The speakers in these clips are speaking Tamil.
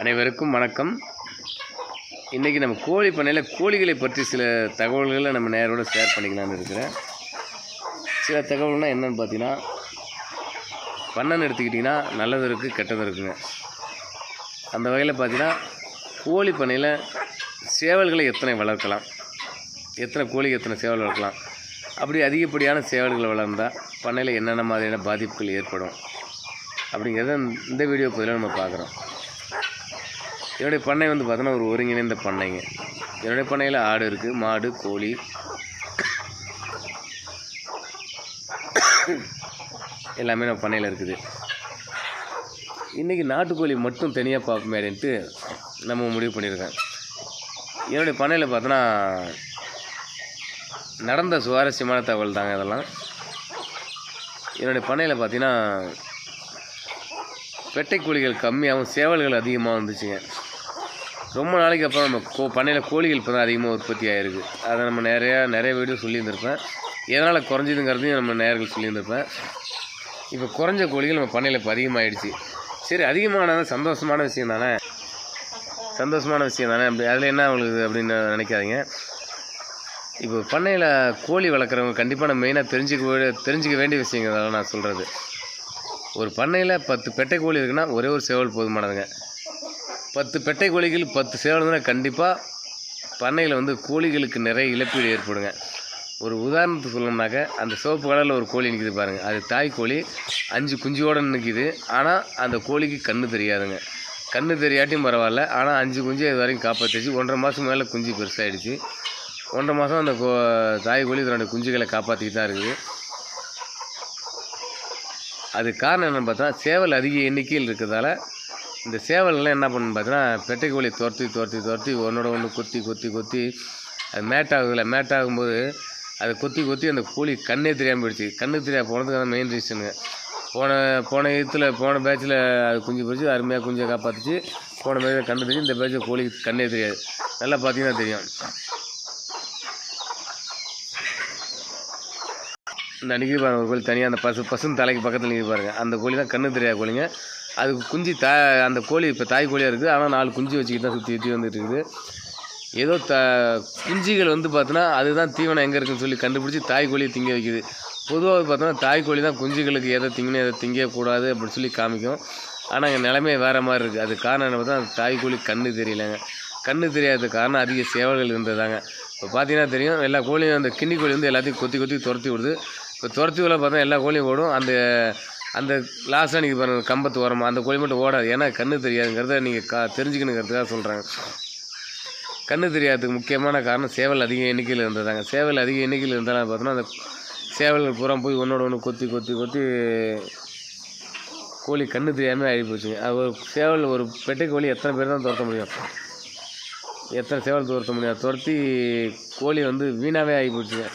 அனைவருக்கும் வணக்கம். இன்றைக்கி நம்ம கோழி பண்ணையில் கோழிகளை பற்றி சில தகவல்களை நம்ம நேரோட ஷேர் பண்ணிக்கலாம்னு இருக்கிறேன். சில தகவல்னால் என்னென்னு பார்த்தீங்கன்னா பண்ணன்னு எடுத்துக்கிட்டிங்கன்னா நல்லதும் இருக்குது கெட்டதும் இருக்குங்க. அந்த வகையில் பார்த்தீங்கன்னா கோழி பண்ணையில் சேவல்களை எத்தனை வளர்க்கலாம்? எத்தனை கோழி எத்தனை சேவல் வளர்க்கலாம்? அப்படி அதிகப்படியான சேவல்களை வளர்ந்தால் பண்ணையில் என்னென்ன மாதிரியான பாதிப்புகள் ஏற்படும்? அப்படிங்கிறத இந்த வீடியோ பதிலாக நம்ம பார்க்குறோம். என்னுடைய பண்ணை வந்து பார்த்தோன்னா ஒரு ஒருங்கிணைந்த பண்ணைங்க. என்னுடைய பண்ணையில் ஆடு இருக்குது மாடு கோழி. எல்லாமே நம்ம பண்ணையில் இருக்குது. இன்றைக்கி நாட்டுக்கோழி மட்டும் தனியாக பார்ப்போமேடன்ட்டு நம்ம முடிவு பண்ணியிருக்கேன். என்னுடைய பண்ணையில் பார்த்தோன்னா நடந்த சுவாரஸ்யமான தகவல் தாங்க அதெல்லாம் என்னுடைய பண்ணையில் பார்த்தீங்கன்னா பெட்டை கோழிகள் கம்மியாகவும் சேவல்கள் அதிகமாக வந்துச்சுங்க ரொம்ப நாளைக்கு அப்புறம் நம்ம கோ பண்ணையில் கோழிகள் இப்போ தான் அதிகமாக உற்பத்தி ஆகிருக்கு அதை நம்ம நிறையா நிறைய வீடியோ சொல்லியிருந்திருப்பேன். எதனால் குறைஞ்சதுங்கிறதையும் நம்ம நேர்கள் சொல்லியிருந்திருப்பேன். இப்போ குறைஞ்ச கோழிகள் நம்ம பண்ணையில் இப்போ அதிகமாகிடுச்சு சரி அதிகமானது சந்தோஷமான விஷயம் தானே? சந்தோஷமான விஷயம் தானே? அப்படி அதில் என்ன உங்களுக்கு அப்படின்னு நினைக்காதீங்க. இப்போ பண்ணையில் கோழி வளர்க்குறவங்க கண்டிப்பாக நம்ம மெயினாக தெரிஞ்சுக்க வே- தெரிஞ்சுக்க வேண்டிய விஷயங்கள் அதெல்லாம் நான் சொல்கிறது ஒரு பண்ணையில் பத்து பெட்டை கோழி இருக்குன்னா ஒரே ஒரு சேவல் போதுமானதுங்க. பத்து பெட்டை கோழிகள் பத்து சேவல்னா கண்டிப்பாக பண்ணையில் வந்து கோழிகளுக்கு நிறைய இழப்பீடு ஏற்படுங்க. ஒரு உதாரணத்துக்கு சொல்லணும்னாக்க அந்த சிவப்பு கலரில் ஒரு கோழி நிற்கிது பாருங்கள் அது தாய் கோழி. அஞ்சு குஞ்சியோட நிற்கிது ஆனால் அந்த கோழிக்கு கண்ணு தெரியாதுங்க. கண்ணு தெரியாட்டியும் பரவாயில்ல. ஆனால் அஞ்சு குஞ்சு இது வரைக்கும் காப்பாற்றிச்சு ஒன்றரை மாதம் மேலே குஞ்சு பெருசாகிடுச்சு ஒன்றரை மாதம் அந்த கோ தாய் கோழி இதனுடைய குஞ்சுகளை காப்பாற்றிக்கிட்டு தான் இருக்குது. அது காரணம் என்னென்னு பார்த்தா சேவல் அதிக எண்ணிக்கையில் இருக்கிறதால இந்த சேவல்லாம் என்ன பண்ணுன்னு பார்த்தீங்கன்னா பெட்டை கோழி துரத்தி துரத்தி துரத்தி ஒன்றோட ஒன்று கொத்தி கொத்தி கொத்தி அது மேட்டாகுதுல மேட்டாகும்போது அதை கொத்தி கொத்தி அந்த கோழி கண்ணே தெரியாமல் போயிடுச்சு. கண்ணு தெரியாம போனதுக்கான மெயின் ரீசனுங்க போன போன இதில் போன பேட்சில் அது குஞ்சு போச்சு அருமையாக குஞ்சை காப்பாற்றிச்சு போன மாதிரி கண்ணு தெரியும் இந்த பேட்சில் கோழி கண்ணே தெரியாது. நல்லா பார்த்தீங்கன்னா தெரியும். இந்த அன்றைக்கி பாருங்க ஒரு கோழி தனியாக அந்த பசு பசுன்னு தலைக்கு பக்கத்தில் நிற்க பாருங்க. அந்த கோழி தான் கண்ணு தெரியாத கோழிங்க. அதுக்கு குஞ்சு தா அந்த கோழி இப்போ தாய் கோழியாக இருக்குது. ஆனால் நாலு குஞ்சு வச்சுக்கிட்டு தான் சுற்றி சுற்றி வந்துட்டு இருக்குது. ஏதோ த குஞ்சுகள் வந்து பார்த்தோன்னா அதுதான் தீவனம் எங்கே இருக்குன்னு சொல்லி கண்டுபிடிச்சி தாய் கோழியை திங்க வைக்குது. பொதுவாக பார்த்தோன்னா தாய் கோழி தான் குஞ்சுகளுக்கு எதை திங்கணும் எதை திங்கக்கூடாது அப்படின்னு சொல்லி காமிக்கும். ஆனால் எங்கள் நிலைமையே வேறு மாதிரி இருக்குது அது காரணம் என்ன பார்த்தா அந்த தாய் கோழி கண்ணு தெரியலங்க. கண்ணு தெரியாத காரணம் அதிக சேவல்கள் இருந்ததாங்க. இப்போ பார்த்தீங்கன்னா தெரியும் எல்லா கோழியும் அந்த கிண்ணி கோழி வந்து எல்லாத்தையும் கொத்தி கொத்தி துரத்தி விடுது. இப்போ துரத்தி உள்ள பார்த்தா எல்லா கோழியும் ஓடும். அந்த அந்த லாஸ்ட்டாக நீங்கள் பாருங்கள் கம்பத்து ஓரமாக அந்த கோழி மட்டும் ஓடாது. ஏன்னா கண்ணு தெரியாதுங்கிறத நீங்கள் கா தெரிஞ்சுக்கணுங்கிறதுக்காக சொல்கிறாங்க கண்ணு தெரியாததுக்கு முக்கியமான காரணம் சேவல் அதிக எண்ணிக்கையில் இருந்ததாங்க. சேவல் அதிக எண்ணிக்கையில் இருந்தாலும் பார்த்தோன்னா அந்த சேவல்கள் பூரா போய் ஒன்றோட ஒன்று கொத்தி கொத்தி கொத்தி கோழி கண்ணு தெரியாமல் ஆகி போச்சுங்க. அது ஒரு சேவல் ஒரு பெட்டை கோழி எத்தனை பேர் தான் துரத்த முடியும்? எத்தனை சேவல் துரத்த முடியும்? துரத்தி கோழி வந்து வீணாகவே ஆகி போச்சுங்க.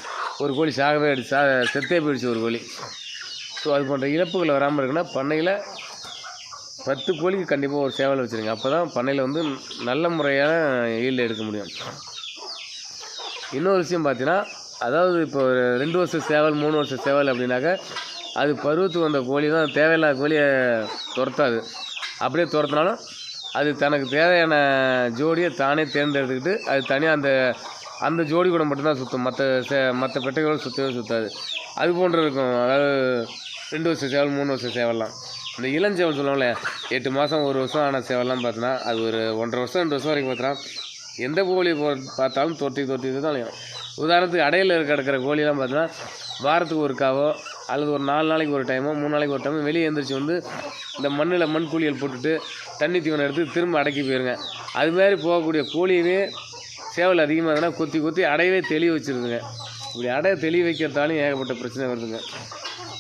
ஒரு கோழி சாகவே அடிச்சு சா செத்தே போயிடுச்சு ஒரு கோழி. ஸோ அது போன்ற இழப்புகள் வராமல் இருக்குன்னா பண்ணையில் பத்து கோழிக்கு கண்டிப்பாக ஒரு சேவல் வச்சுருங்க. அப்போ தான் பண்ணையில் வந்து நல்ல முறையான ஈல்டு எடுக்க முடியும். இன்னொரு விஷயம் பார்த்தீங்கன்னா அதாவது இப்போ ஒரு ரெண்டு வருஷம் சேவல் மூணு வருஷம் சேவல் அப்படின்னாக்கா அது பருவத்துக்கு வந்த கோழி தான். தேவையில்லாத கோழியை துரத்தாது. அப்படியே துரத்தினாலும் அது தனக்கு தேவையான ஜோடியை தானே தேர்ந்தெடுத்துக்கிட்டு அது தனியாக அந்த அந்த ஜோடி கூட மட்டும்தான் சுற்றும் மற்ற சே மற்ற பெட்டைகளோடு சுற்றவே சுற்றாது அது போன்று இருக்கும். அதாவது ரெண்டு வருஷம் சேவல் மூணு வருஷம் சேவல்லாம். இந்த இளஞ்சேவல் சொல்லுவோம்ல எட்டு மாதம் ஒரு வருஷம் ஆன சேவல்லாம் பார்த்தோன்னா அது ஒரு ஒன்றரை வருஷம் ரெண்டு வருஷம் வரைக்கும் பார்த்தோன்னா எந்த கோழி போ பார்த்தாலும் தொட்டி தொட்டி தான் அலையும். உதாரணத்துக்கு அடையில் கிடக்கிற கோழிலாம் பார்த்தோன்னா வாரத்துக்கு ஒருக்காவோ அல்லது ஒரு நாலு நாளைக்கு ஒரு டைமோ மூணு நாளைக்கு ஒரு டைமோ வெளியே எழுந்திரிச்சு வந்து இந்த மண்ணில் மண் குழியல் போட்டுட்டு தண்ணி தீவனம் எடுத்து திரும்ப அடக்கி போயிருங்க. அதுமாரி போகக்கூடிய கோழியவே சேவல் அதிகமாக இருந்தால் கொத்தி கொத்தி அடையவே தெளி வச்சுருதுங்க. இப்படி அடைய தெளிவு வைக்கிறதாலையும் ஏகப்பட்ட பிரச்சனை வருதுங்க.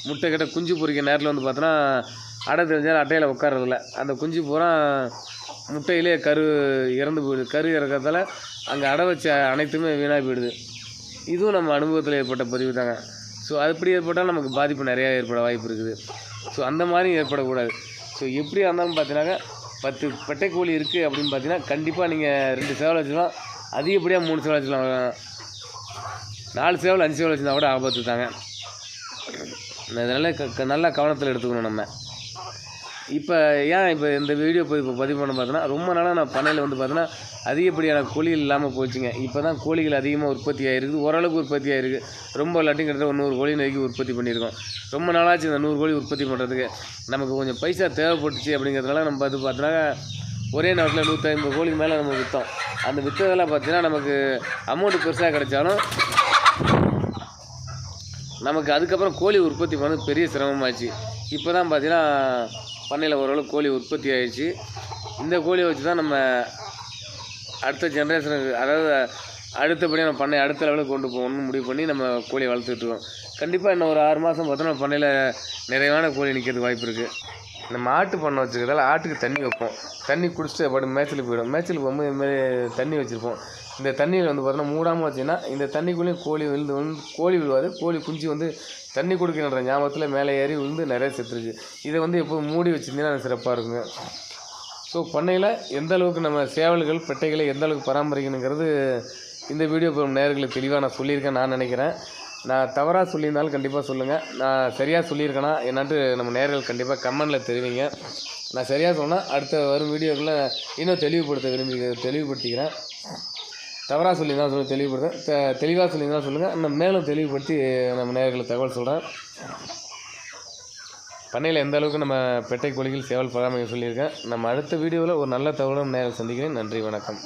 முட்டை கிட்ட குஞ்சு பொறிக்க நேரத்தில் வந்து பார்த்தோன்னா அடை தெரிஞ்சாலும் அட்டையில் உட்காரதில்ல அந்த குஞ்சு பூரா முட்டையிலே கரு இறந்து போயிடுது. கரு இறக்கிறதால அங்கே அடை வச்ச அனைத்துமே வீணாக போயிடுது. இதுவும் நம்ம அனுபவத்தில் ஏற்பட்ட பதிவு தாங்க. ஸோ அப்படி ஏற்பட்டால் நமக்கு பாதிப்பு நிறையா ஏற்பட வாய்ப்பு இருக்குது. ஸோ அந்த மாதிரி ஏற்படக்கூடாது. ஸோ எப்படியா இருந்தாலும் பார்த்தீங்கன்னாக்கா பத்து பெட்டைக்கோழி இருக்குது அப்படின்னு பார்த்தீங்கன்னா கண்டிப்பாக நீங்கள் ரெண்டு சேவல் வச்சுக்கலாம் அதிகப்படியாக மூணு சேவல் வச்சுக்கலாம் நாலு சேவல் அஞ்சு சேவல் வச்சுருந்தா கூட ஆபத்து தாங்க. இதனால் க க- நல்லா கவனத்தில் எடுத்துக்கணும் நம்ம. இப்போ ஏன் இப்போ இந்த வீடியோ போய் இப்போ பதிவு பண்ண பார்த்தோன்னா ரொம்ப நாளாக நான் பண்ணையில் வந்து பார்த்தோன்னா அதிகப்படியான கோழி இல்லாமல் போச்சுங்க. இப்போ தான் கோழிகள் அதிகமாக உற்பத்தி ஆகிருக்குது ஓரளவுக்கு உற்பத்தி ஆகிருக்கு ரொம்ப இல்லாட்டி கிட்டத்தட்ட ஒரு நூறு கோழி நெருக்கி உற்பத்தி பண்ணியிருக்கோம். ரொம்ப நாளாச்சு இந்த நூறு கோழி உற்பத்தி பண்ணுறதுக்கு நமக்கு கொஞ்சம் பைசா தேவைப்பட்டுச்சு அப்படிங்கிறதுனால நம்ம அது பார்த்தோன்னா ஒரே நேரத்தில் நூற்றி ஐம்பது கோழிக்கு மேலே நம்ம விற்றோம் அந்த விற்றதெல்லாம் பார்த்தீங்கன்னா நமக்கு அமௌண்ட்டு பெருசாக கிடைச்சாலும் நமக்கு அதுக்கப்புறம் கோழி உற்பத்தி பண்ணது பெரிய சிரமமாச்சு. இப்போ தான் பார்த்தீங்கன்னா பண்ணையில் ஓரளவு கோழி உற்பத்தி ஆயிடுச்சு. இந்த கோழியை வச்சு தான் நம்ம அடுத்த ஜென்ரேஷனுக்கு அதாவது அடுத்தபடியாக நம்ம பண்ணை அடுத்த லெவலுக்கு கொண்டு போகணும்னு முடிவு பண்ணி நம்ம கோழியை வளர்த்துட்டுருக்கோம் கண்டிப்பாக இன்னும் ஒரு ஆறு மாதம் பார்த்தோன்னா பண்ணையில் நிறைவான கோழி நிற்கிறதுக்கு வாய்ப்பு இருக்குது நம்ம ஆட்டு பண்ணை வச்சுருக்கிறதால ஆட்டுக்கு தண்ணி வைப்போம். தண்ணி குடிச்சிட்டு அப்படி மேய்ச்சலுக்கு போயிடும். மேய்ச்சலுக்கு போகும்போது இதுமாரி தண்ணி வச்சுருப்போம். இந்த தண்ணியில் வந்து பார்த்தோன்னா மூடாமல் வச்சிங்கன்னா இந்த தண்ணிக்குள்ளேயும் கோழி விழுந்து விழுந்து கோழி விழுவாது. கோழி குஞ்சு வந்து தண்ணி கொடுக்கணுன்ற ஞாபகத்தில் மேலே ஏறி விழுந்து நிறைய செத்துருச்சு. இதை வந்து எப்போதும் மூடி வச்சிருந்தீங்கன்னா சிறப்பாக இருக்குங்க. ஸோ பண்ணையில் எந்த அளவுக்கு நம்ம சேவல்கள் பெட்டைகளை எந்த அளவுக்கு பராமரிக்கணுங்கிறது இந்த வீடியோ இப்போ நேர்களுக்கு தெளிவாக நான் சொல்லியிருக்கேன் நான் நினைக்கிறேன். நான் தவறாக சொல்லியிருந்தாலும் கண்டிப்பாக சொல்லுங்கள் நான் சரியாக சொல்லியிருக்கேனா என்னான்ட்டு நம்ம நேரில் கண்டிப்பாக கமெண்டில் தெரிவிங்க. நான் சரியாக சொன்னால் அடுத்த வரும் வீடியோக்குள்ளே இன்னும் தெளிவுபடுத்த விரும்பி தெளிவுபடுத்திக்கிறேன். தவறாக சொல்லியிருந்தா சொல்லி தெளிவுபடுத்துகிறேன் தெளிவாக சொல்லியிருந்தால் சொல்லுங்கள் நான் மேலும் தெளிவுபடுத்தி நம்ம நேர்களுக்கு தகவல் சொல்கிறேன் பண்ணையில் எந்த அளவுக்கு நம்ம பெட்டை கோழிகள் சேவல் பராமரிக்க சொல்லியிருக்கேன். நம்ம அடுத்த வீடியோவில் ஒரு நல்ல தகவலும் நேரில் சந்திக்கிறேன். நன்றி வணக்கம்.